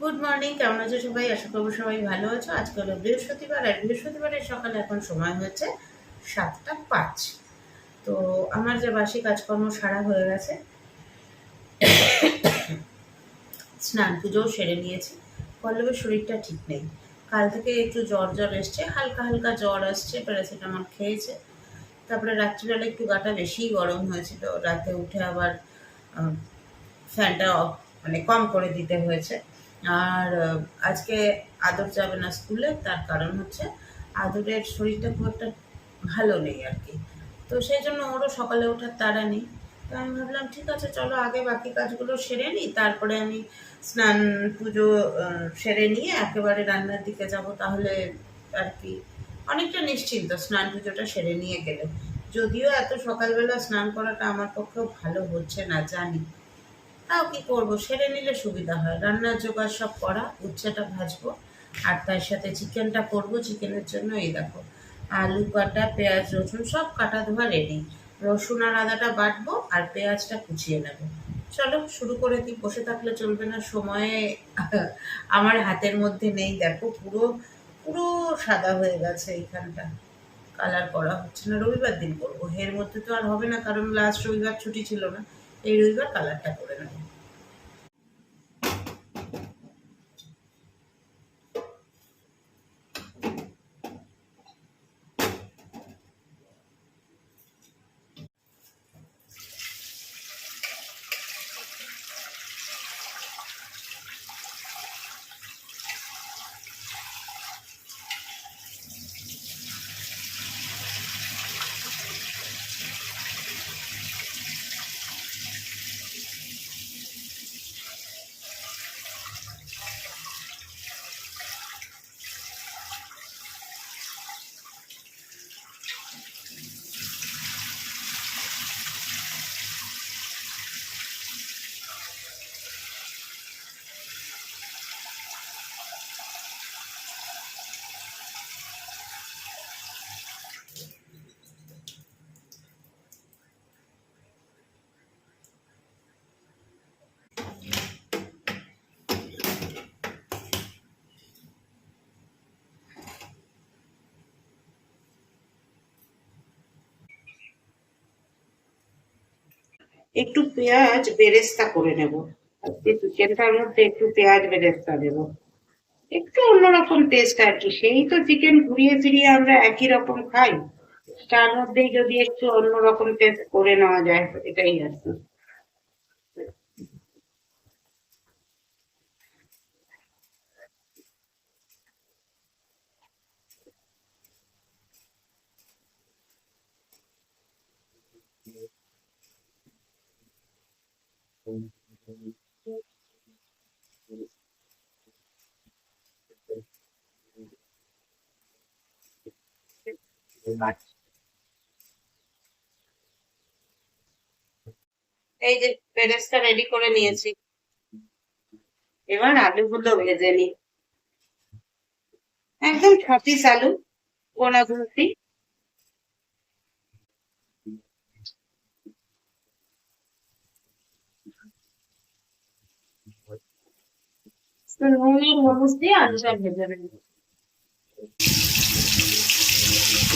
Good morning কেমন আছো সবাই? আশা করব সবাই ভালো আছো। আজকে হলো বৃহস্পতিবার, আর বৃহস্পতিবারের সকালে এখন সময় হয়েছে সাতটা পাঁচ। তো আমার যে বাসি কাজকর্ম সারা হয়ে গেছে। স্নান পুজোও সেরে নিয়েছি। পল্লবের শরীরটা ঠিক নেই। কাল থেকে একটু জ্বর জ্বর এসছে, হালকা হালকা জ্বর আসছে, প্যারাসিটামল খেয়েছে। তারপরে রাত্রিবেলা একটু গাটা বেশিই গরম হয়েছিল। রাতে উঠে আবার ফ্যানটা মানে কম করে দিতে হয়েছে। আর আজকে আদর যাবে না স্কুলে, তার কারণ হচ্ছে আদরের শরীরটা খুব একটা ভালো নেই আর কি। তো সেই জন্য ওরও সকালে ওঠার তাড়া নেই। তো আমি ভাবলাম, ঠিক আছে, চলো আগে বাকি কাজগুলো সেরে নিই, তারপরে আমি স্নান, পুজো সেরে নিয়ে একেবারে রান্নার দিকে যাব। তাহলে আর কি, অনেকটা নিশ্চিন্ত স্নান, পুজোটা সেরে নিয়ে গেলে। যদিও এত সকালবেলা স্নান করাটা আমার পক্ষেও ভালো হচ্ছে না, জানি। তাও কি করব? সেরে নিলে সুবিধা হয়। রান্নার জোগাড় সব করা, উচ্ছেটা ভাজবো, আর তার সাথে চিকেনটা করব। চিকেনের জন্য এই দেখো, আলু কাটা পেঁয়াজ, রসুন সব কাটা ধোয়া রেডি রসুন আর আদাটা বাটবো আর পেঁয়াজটা কুচিয়ে নেব। চলো, শুরু করে দিই। বসে থাকলে চলবে না, সময়ে আমার হাতের মধ্যে নেই। দেখো, পুরো পুরো সাদা হয়ে গেছে এইখানটা। কালার করা হচ্ছে না। রবিবার দিন করব। এর মধ্যে তো আর হবে না, কারণ লাস্ট রবিবার ছুটি ছিল না। এই রবিবার কালারটা করে নেব একটু পেঁয়াজ বেরেস্তা করে নেব। আজকে চিকেনটার মধ্যে একটু পেঁয়াজ বেরেস্তা দেব। একটু অন্যরকম টেস্ট আর কি। সেই তো চিকেন ঘুরিয়ে ফিরিয়ে আমরা একই রকম খাই। তার মধ্যেই যদি একটু অন্যরকম টেস্ট করে নেওয়া যায়, এটাই আর কি। এই যে পেরেসটা রেডি করে নিয়েছি। এবার আলুগুলো ভেজে নি একদম ছ পিস আলু গোলা ভর্তি। নুন আর হলুদ দিয়ে আলুটা ভেজে নেব।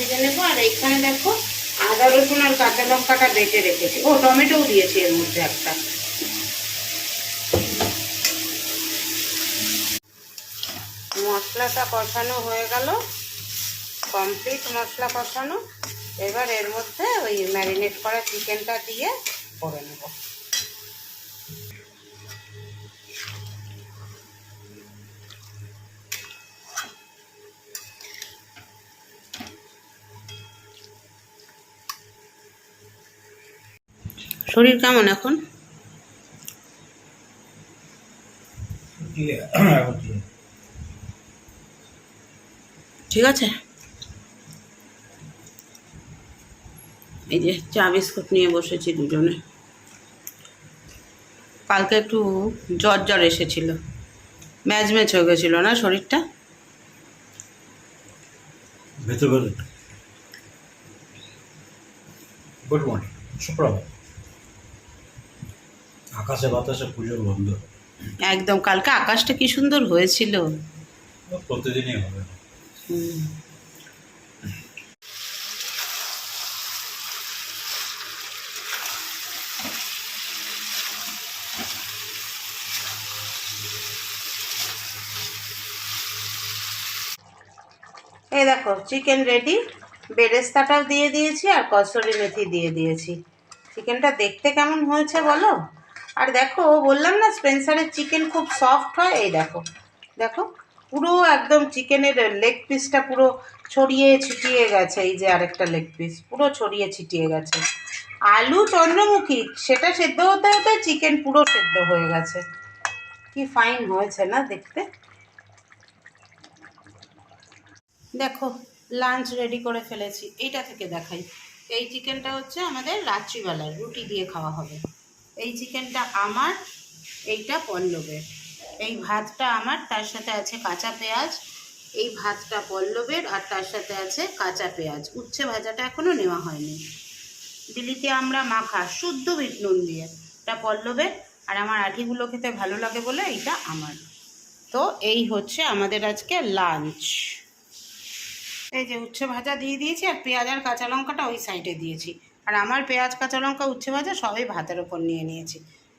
ভেজে নেব, আর এইখানে দেখো আদা, রসুন আর কাঁচা লঙ্কাটা বেটে রেখেছি। ও, টমেটোও দিয়েছি এর মধ্যে একটা। মশলাটা কষানো হয়ে গেল। কমপ্লিট মশলা কষানো। এবার এর মধ্যে ওই ম্যারিনেট করা চিকেনটা দিয়ে করে নেব। শরীর কেমন এখন? ঠিক আছে। এই যে চা বিস্কুট নিয়ে বসেছি দুজনে। কালকে একটু জ্বর জ্বর এসেছিল। ম্যাচ ম্যাচ হয়ে গেছিল না শরীরটা? গুড মর্নিং, সুপ্রভাত। আকাশে বাতাসে পুজোর বন্ধ একদম কালকে আকাশটা কি সুন্দর হয়েছিল। প্রতিদিনই হবে। এই দেখো চিকেন রেডি বেরেস্তাটাও দিয়ে দিয়েছি আর কসুরি মেথি দিয়ে দিয়েছি। চিকেনটা দেখতে কেমন হয়েছে বলো? আর দেখো, বললাম না স্পেন্সারের চিকেন খুব সফট হয়? এই দেখো দেখো, পুরো একদম চিকেনের লেগ পিসটা পুরো ছড়িয়ে ছিটিয়ে গেছে, এই যে আরেকটা লেগ পিস পুরো ছড়িয়ে ছিটিয়ে গেছে। আলু চন্দ্রমুখী, সেটা সেদ্ধ হতে হতে চিকেন পুরো সেদ্ধ হয়ে গেছে। কি ফাইন হয়েছে না দেখতে? দেখো লাঞ্চ রেডি করে ফেলেছি, এইটা থেকে দেখাই। এই চিকেনটা হচ্ছে আমাদের রাত্রিবেলায়, রুটি দিয়ে খাওয়া হবে। এই চিকেনটা আমার, এইটা পল্লবের। এই ভাতটা আমার, তার সাথে আছে কাঁচা পেঁয়াজ। এই ভাতটা পল্লবের আর তার সাথে আছে কাঁচা পেঁয়াজ। উচ্ছে ভাজাটা এখনও নেওয়া হয়নি। দিল্লিতে আমরা মাখা, শুদ্ধ বিট নুন দিয়ে। এটা পল্লবের আর আমার আঠিগুলো খেতে ভালো লাগে বলে এইটা আমার। তো এই হচ্ছে আমাদের আজকে লাঞ্চ এই যে উচ্ছে ভাজা দিয়ে দিয়েছি আর পেঁয়াজ আর কাঁচা লঙ্কাটা ওই সাইডে দিয়েছি। আর আমার পেঁয়াজ, কাঁচা লঙ্কা, উচ্ছে ভাজা সবই ভাতের ওপর নিয়ে নিয়েছি।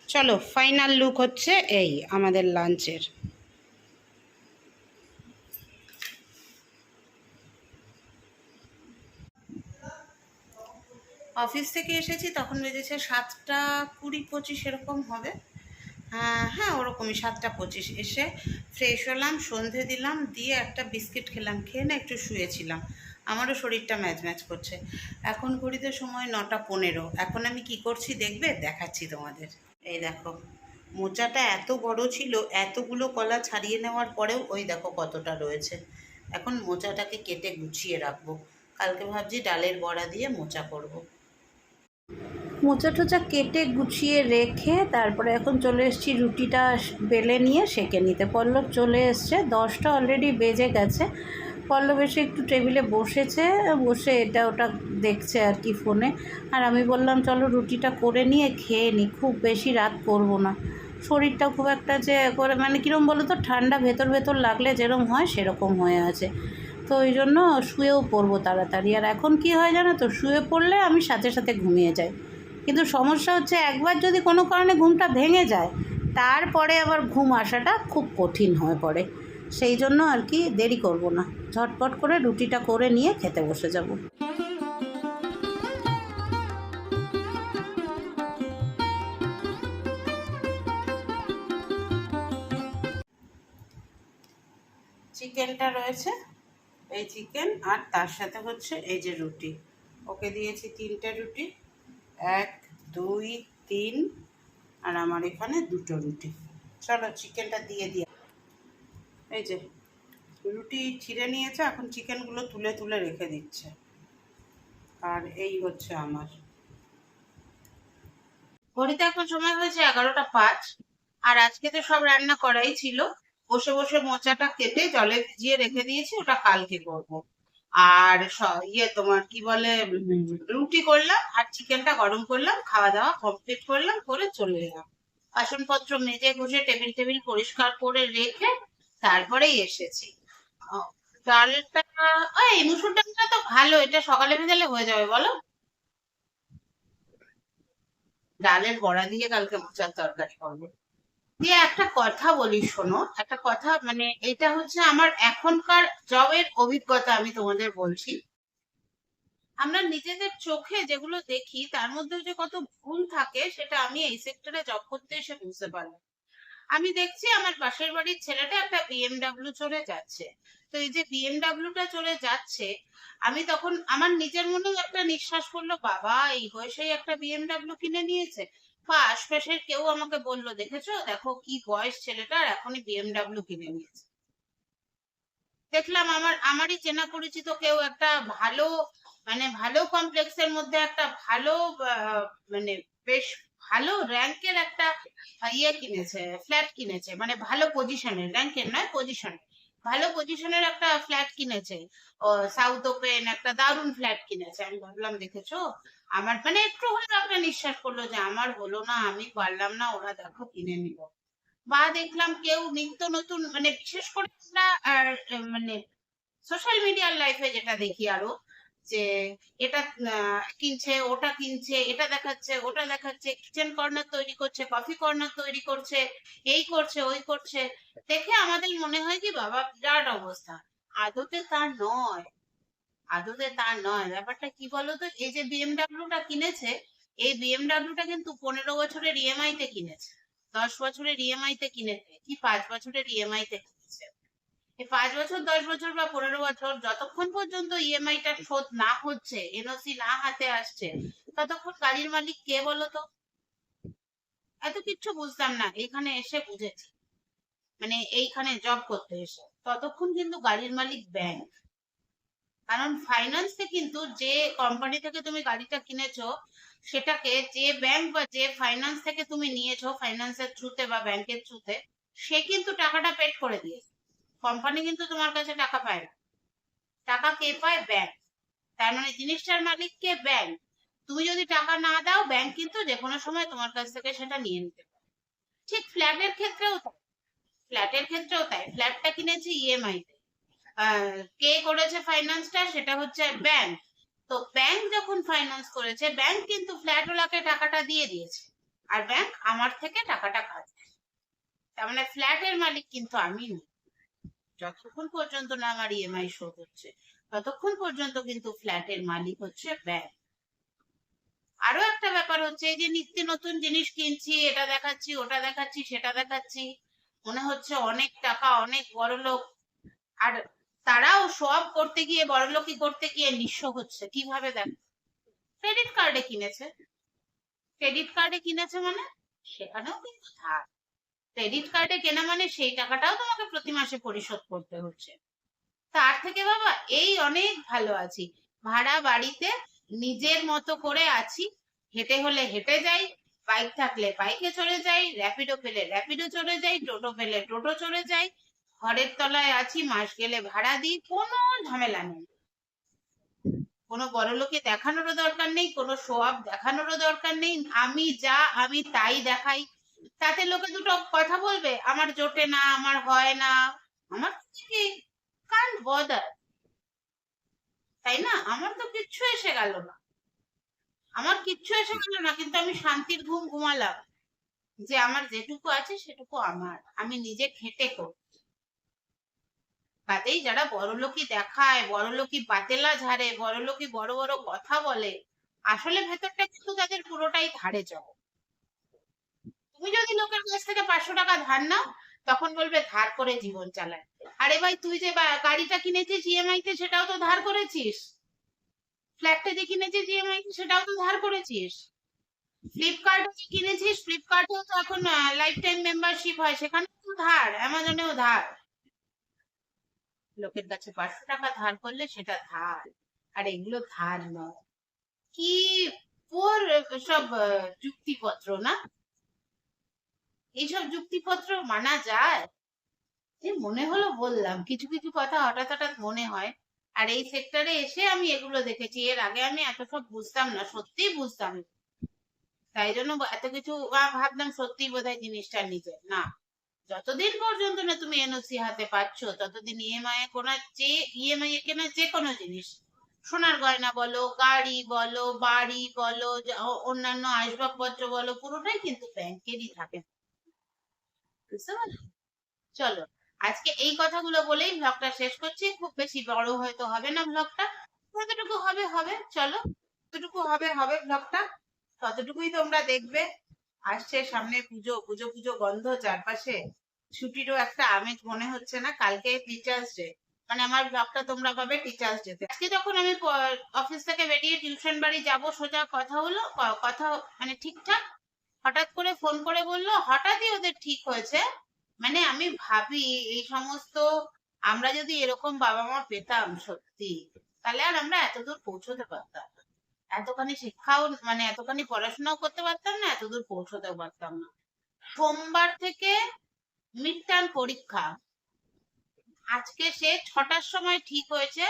চলো ফাইনাল লুক হচ্ছে এই আমাদের লাঞ্চের অফিস থেকে এসেছি, তখন বেজেছে সাতটা কুড়ি পঁচিশ এরকম হবে। হ্যাঁ ওরকমই সাতটা পঁচিশ। এসে ফ্রেশ হলাম, সন্ধে দিলাম, দিয়ে একটা বিস্কিট খেলাম, খেয়ে না একটু শুয়েছিলাম। আমারও শরীরটা ম্যাচ ম্যাচ করছে। এখন ঘড়িতে সময় নটা পনেরো। এখন আমি কি করছি দেখবে? দেখাচ্ছি তোমাদের। এই দেখো, মোচাটা এত বড় ছিল, এতগুলো কলা ছাড়িয়ে নেওয়ার পরেও ওই দেখো কতটা রয়েছে। এখন মোচাটাকে কেটে গুছিয়ে রাখব। কালকে ভাবছি ডালের বড়া দিয়ে মোচা করব। মোচা টোচা কেটে গুছিয়ে রেখে তারপরে এখন চলে এসেছি রুটিটা বেলে নিয়ে সেঁকে নিতে। পল্লব চলে এসছে, দশটা অলরেডি বেজে গেছে। পল্লব এসে একটু টেবিলে বসেছে, বসে এটা ওটা দেখছে আর কি ফোনে আর আমি বললাম, চলো রুটিটা করে নিয়ে খেয়ে নিই খুব বেশি রাত করব না। শরীরটা খুব একটা যে করে মানে কীরকম বলো তো, ঠান্ডা ভেতর ভেতর লাগলে যেরকম হয় সেরকম হয়ে আছে। তো ওই জন্য শুয়েও পড়ব তাড়াতাড়ি। আর এখন কি হয় জানো তো, শুয়ে পড়লে আমি সাথে সাথে ঘুমিয়ে যাই। কিন্তু সমস্যা হচ্ছে একবার যদি কোনো কারণে ঘুমটা ভেঙে যায়, তারপরে আবার ঘুম আসাটা খুব কঠিন হয়ে পড়ে। সেই জন্য আর কি দেরি করব না। ঝটপট করে রুটিটা করে নিয়ে খেতে বসে যাব। চিকেনটা রয়েছে, এই চিকেন আর তার সাথে হচ্ছে এই যে রুটি। ওকে দিয়েছি তিনটে রুটি, এক, দুই, তিন, আর আমার এখানে দুটো রুটি। চলো, চিকেনটা দিয়ে দিয়ে এই যে, রুটি ছিঁড়ে নিয়েছে, এখন চিকেনগুলো তুলে তুলে রেখে দিচ্ছে। আর এই হচ্ছে আমার। ঘড়িতে এখন সময় হয়েছে এগারোটা পাঁচ, আর আজকে তো সব রান্না করাই ছিল। বসে বসে মোচাটা কেটে জলে ভিজিয়ে রেখে দিয়েছি, ওটা কালকে করব। আর ইয়ে তোমার কি বলে, রুটি করলাম, আর চিকেনটা গরম করলাম খাওয়া দাওয়া কমপ্লিট করলাম, করে চলে এলাম। বাসনপত্র মেজে ঘষে টেবিল টেবিল পরিষ্কার করে রেখে তারপরেই এসেছি। ওই মুসুর ডালটা তো ভালো, এটা সকালে ভেজালে হয়ে যাবে, বলো। ডালের বড়া দিয়ে কালকে মোচার তরকারি করব। দিয়ে একটা কথা বলি, শোনো, একটা কথা মানে এটা হচ্ছে আমার এখনকার জবের অভিজ্ঞতা আমি তোমাদের বলছি। আমরা নিজেদের চোখে যেগুলো দেখি, তার মধ্যে যে কত ভুল থাকে, সেটা আমি এই সেক্টরে জব করতে এসে বুঝতে পারলাম। আমি দেখছি আমার পাশের বাড়ির ছেলেটা একটা বিএমডাব্লিউ চলে যাচ্ছে। তো এই যে বিএমডাব্লিউটা চলে যাচ্ছে, আমি তখন আমার নিজের মনে একটা নিঃশ্বাস করল বাবা, এই বয়সেই একটা বিএমডাব্লিউ কিনে নিয়েছে। বা আশপাশের কেউ আমাকে বলল, দেখেছ? দেখো কি বয়স ছেলেটার, এখনই বিএমডাব্লিউ কিনে নিয়েছে। দেখলাম আমার, আমারই চেনা পরিচিত কেউ একটা ভালো মানে ভালো কমপ্লেক্সের মধ্যে একটা ভালো মানে বেশ ভালো র্যাঙ্কের একটা ইয়ে কিনেছে ফ্ল্যাট কিনেছে মানে ভালো পজিশনের র্যাঙ্কের নয় পজিশন ভালো পজিশনের একটা ফ্ল্যাট কিনেছে। সাউথ ওপেন একটা দারুণ ফ্ল্যাট কিনেছে, আমি ভাবলাম, দেখেছ? আমার মানে একটু হলেও একটা নিঃশ্বাস করল যে আমার হলো না, আমি পারলাম না, ওরা দেখো কিনে নিল। বা দেখলাম কেউ নিত্য নতুন মানে বিশেষ করে আমরা মানে সোশ্যাল মিডিয়ার লাইফে যেটা দেখি আরও যে এটা কিনছে, ওটা কিনছে, এটা দেখাচ্ছে, ওটা দেখাচ্ছে, কিচেন কর্নার তৈরি করছে, কফি কর্নার তৈরি করছে, এই করছে, ওই করছে। দেখে আমাদের মনে হয় কি, বাবা, বিরাট অবস্থা। আদতে তা নয়। আদতে তা নয়। ব্যাপারটা কি বলতো? এই যে বিএমডাব্লিউটা কিনেছে, এই বিএমডাব্লিউটা কিন্তু পনেরো বছরের ইএমআই তে কিনেছে, দশ বছরের ইএমআই তে কিনেছে, কি পাঁচ বছরের ইএমআই তে? কিনেছে পাঁচ বছর, দশ বছর বা পনেরো বছর যতক্ষণ পর্যন্ত ইএমআই টা শোধ না হচ্ছে এনওসি না হাতে আসছে, ততক্ষণ গাড়ির মালিক কে বলতো? এত কিচ্ছু বুঝতাম না এখানে এসে বুঝেছি। মানে এইখানে জব করতে এসে, ততক্ষণ কিন্তু গাড়ির মালিক ব্যাংক কারণ ফাইন্যান্সে কিন্তু যে কোম্পানি থেকে তুমি গাড়িটা কিনেছো, সেটাকে যে ব্যাংক বা যে ফাইন্যান্স থেকে তুমি নিয়েছো ফাইন্যান্সের থ্রুতে বা ব্যাংকের থ্রুতে সে কিন্তু টাকাটা পেড করে দিয়েছে। কোম্পানি কিন্তু তোমার কাছে টাকা পায় না। টাকা কে পায়? ব্যাংক তার মানে জিনিসটার মালিক কে? ব্যাংক তুমি যদি টাকা না দাও ব্যাংক কিন্তু যে কোনো সময় তোমার কাছ থেকে সেটা নিয়ে নিতে পারে। ঠিক ফ্ল্যাটের ক্ষেত্রেও তাই। ফ্ল্যাটের ক্ষেত্রেও তাই। ফ্ল্যাটটা কিনেছি ইএমআই তে। আহ, কে করেছে ফাইন্যান্সটা সেটা হচ্ছে ব্যাংক তো ব্যাংক যখন ফাইন্যান্স করেছে ব্যাংক কিন্তু ফ্ল্যাটওয়ালাকে টাকাটা দিয়ে দিয়েছে। আর ব্যাংক আমার থেকে টাকাটা খাচ্ছে তার মানে ফ্ল্যাটের মালিক কিন্তু আমি নই। যতক্ষণ পর্যন্ত না আমার ইএমআই শোধ হচ্ছে, ততক্ষণ পর্যন্ত কিন্তু ফ্ল্যাটের মালিক হচ্ছে ব্যাংক। আরও একটা ব্যাপার হচ্ছে যে নিত্য নতুন জিনিস কিনছি, এটা দেখাচ্ছি, ওটা দেখাচ্ছি, সেটা দেখাচ্ছি, মনে হচ্ছে অনেক টাকা, অনেক বড় লোক। আর তারাও সব করতে গিয়ে বড়লোকি করতে গিয়ে নিঃস্ব হচ্ছে। কীভাবে দেখ ক্রেডিট কার্ডে কিনেছে। ক্রেডিট কার্ডে কিনেছে মানে সেখানেও কিন্তু ধার। ক্রেডিট কার্ডে কেনা মানে সেই টাকাটাও তোমাকে প্রতি মাসে পরিশোধ করতে হচ্ছে। তার থেকে বাবা, এই অনেক ভালো আছি। ভাড়া বাড়িতে নিজের মতো করে আছি। হেঁটে হলে হেঁটে যাই বাইক থাকলে বাইকে চলে যাই র্যাপিডো পেলে র্যাপিডো চলে যাই, টোটো পেলে টোটো চলে যাই, ঘরের তলায় আছি, মাস গেলে ভাড়া দিই, কোনো ঝামেলা নেই। কোনো বড় লোকে দেখানোরও দরকার নেই, কোনো সোয়াব দেখানোরও দরকার নেই। আমি যা, আমি তাই দেখাই। তাতে লোকে দুটো কথা বলবে, আমার জোটে না, আমার হয় না। আমার কি কান বদার? তাই না? আমার তো কিচ্ছু এসে গেল না। আমার কিচ্ছু এসে গেল না, কিন্তু আমি শান্তির ঘুম ঘুমালাম যে আমার যেটুকু আছে সেটুকু আমার। আমি নিজে খেটে করি কাজেই যারা বড়লোকি দেখায় বড়লোকি বাতেলা ঝাড়ে বড়লোকি বড় বড় কথা বলে, আসলে ভেতরটা কিন্তু তাদের পুরোটাই ধারে যাও তুমি যদি লোকের কাছ থেকে পাঁচশো টাকা ধার নাও, তখন বলবে ধার করে জীবন চালায়। আরে ভাই, তুই যে গাড়িটা কিনেছিস ইএমআই তে, সেটাও তো ধার করেছিস। ফ্ল্যাটটা যে কিনেছিস ইএমআই তে, সেটাও তো ধার করেছিস। ফ্লিপকার্ট কিনেছিস ফ্লিপকার্টেও তো এখন লাইফ টাইম মেম্বারশিপ হয়, সেখানেও তো ধার অ্যামাজনেও ধার। লোকের কাছে পাঁচশো টাকা ধার করলে সেটা ধার, আর এগুলো ধার নয়। কি পোর সব যুক্তিপত্র না? এইসব যুক্তিপত্র মানা যায়? যে মনে হলো বললাম, কিছু কিছু কথা হঠাৎ হঠাৎ মনে হয়। আর এই সেক্টরে এসে আমি এগুলো দেখেছি, এর আগে আমি এত সব বুঝতাম না, সত্যিই বুঝতাম। তাই জন্য এত কিছু ভাবতাম সত্যি বোধহয় জিনিসটা নিজের। না, যতদিন পর্যন্ত না তুমি এনওসি হাতে পাচ্ছ, ততদিন ইএমআই এ কোনো যে ইএমআই এ কেনা যে কোনো জিনিস, সোনার গয়না বলো, গাড়ি বলো, বাড়ি বলো অন্যান্য আসবাবপত্র বলো, পুরোটাই কিন্তু ব্যাংকেরই থাকে। চলো, আজকে এই কথাগুলো বলেই ব্লগটা শেষ করছি। খুব বেশি বড় হয়তো হবে না ব্লগটা যতটুকু হবে হবে। চলো, যতটুকু হবে হবে ব্লগটা ততটুকুই তোমরা দেখবে। আসছে সামনে পুজো পুজো পুজো গন্ধ চারপাশে। ছুটিরও একটা আমেজ মনে হচ্ছে না। কালকে টিচার্স ডে মানে আমার ব্লগটা তোমরা পাবে টিচার্স ডে আজকে যখন আমি অফিস থেকে বেরিয়ে টিউশন বাড়ি যাব, সোজা কথা হলো কথা মানে ঠিকঠাক। হঠাৎ করে ফোন করে বলল, হঠাৎই ওদের ঠিক হয়েছে। মানে আমি ভাবি এই সমস্ত আমরা যদি এরকম বাবা মা পেতাম সত্যি, তাহলে আর আমরা এতদূর পৌঁছতে পারতাম। এতখানি শিক্ষাও মানে এতখানি পড়াশোনাও করতে পারতাম না এতদূর পৌঁছতেও পারতাম না। সোমবার থেকে মিড টার্ম পরীক্ষা। আজকে সে ছটার সময় ঠিক হয়েছে।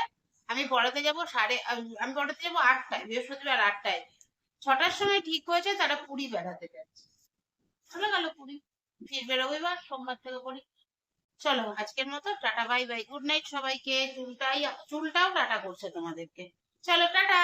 আমি পড়াতে যাব সাড়ে, আমি পড়াতে যাব আটটায়, বৃহস্পতিবার আটটায়। ছটার সময় ঠিক হয়েছে, তারা পুরী বেড়াতে যাচ্ছে। চলে গেল পুরী ফিরবে এবার, সোমবার থেকে পড়ি চলো, আজকের মতো, tata bye bye good night সবাইকে। চুলটাই, চুলটাও টাটা করছে তোমাদেরকে। চলো, টাটা!